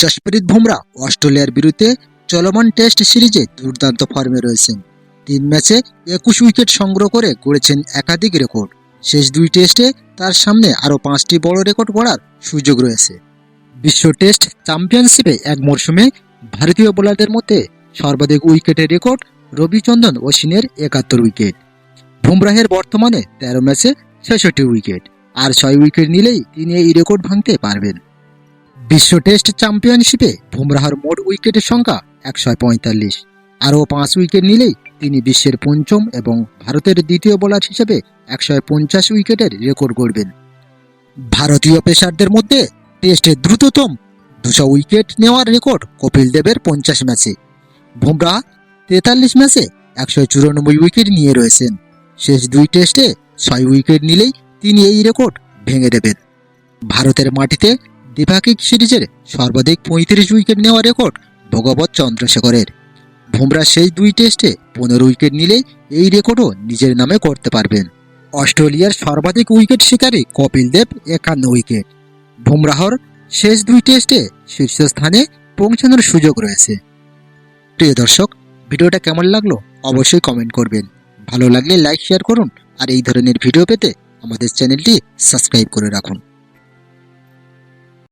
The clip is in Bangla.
জসপ্রীত বুমরা অস্ট্রেলিয়ার বিরুদ্ধে চলমান টেস্ট সিরিজে দুর্দান্ত ফর্মে রয়েছেন। তিন ম্যাচে একুশ উইকেট সংগ্রহ করে গড়েছেন একাধিক রেকর্ড। শেষ দুই টেস্টে তার সামনে আরও পাঁচটি বড় রেকর্ড গড়ার সুযোগ রয়েছে। বিশ্ব টেস্ট চ্যাম্পিয়নশিপে এক মরশুমে ভারতীয় বোলারদের মধ্যে সর্বাধিক উইকেটের রেকর্ড রবিচন্দন অশ্বিনের একাত্তর উইকেট। বুমরাহের বর্তমানে তেরো ম্যাচে ছেষট্টি উইকেট। আর ছয় উইকেট নিলেই তিনি এই রেকর্ড ভাঙতে পারবেন। বিশ্ব টেস্ট চ্যাম্পিয়নশিপে বুমরাহর মোট উইকেটের সংখ্যা একশো পঁয়তাল্লিশ। আরও পাঁচ উইকেট নিলেই তিনি বিশ্বের পঞ্চম এবং ভারতের দ্বিতীয় বোলার হিসেবে একশো পঞ্চাশ উইকেটের রেকর্ড গড়বেন। ভারতীয় পেসারদের মধ্যে টেস্টে দ্রুততম দুশো উইকেট নেওয়ার রেকর্ড কপিল দেবের পঞ্চাশ ম্যাচে। বুমরাহ তেতাল্লিশ ম্যাচে একশো চুরানব্বই উইকেট নিয়ে রয়েছেন। শেষ দুই টেস্টে ছয় উইকেট নিলেই তিনি এই রেকর্ড ভেঙে দেবেন। ভারতের মাটিতে দ্বিপাক্ষিক সিরিজের সর্বাধিক পঁয়ত্রিশ উইকেট নেওয়া রেকর্ড ভগবত চন্দ্রশেখরের। বুমরা সেই দুই টেস্টে পনেরো উইকেট নিলেই এই রেকর্ডও নিজের নামে করতে পারবেন। অস্ট্রেলিয়ার সর্বাধিক উইকেট শিকারী কপিল দেব একান্ন উইকেট। বুমরাহর শেষ দুই টেস্টে শীর্ষস্থানে পৌঁছানোর সুযোগ রয়েছে। প্রিয় দর্শক, ভিডিওটা কেমন লাগল অবশ্যই কমেন্ট করবেন। ভালো লাগলে লাইক, শেয়ার করুন আর এই ধরনের ভিডিও পেতে আমাদের চ্যানেলটি সাবস্ক্রাইব করে রাখুন।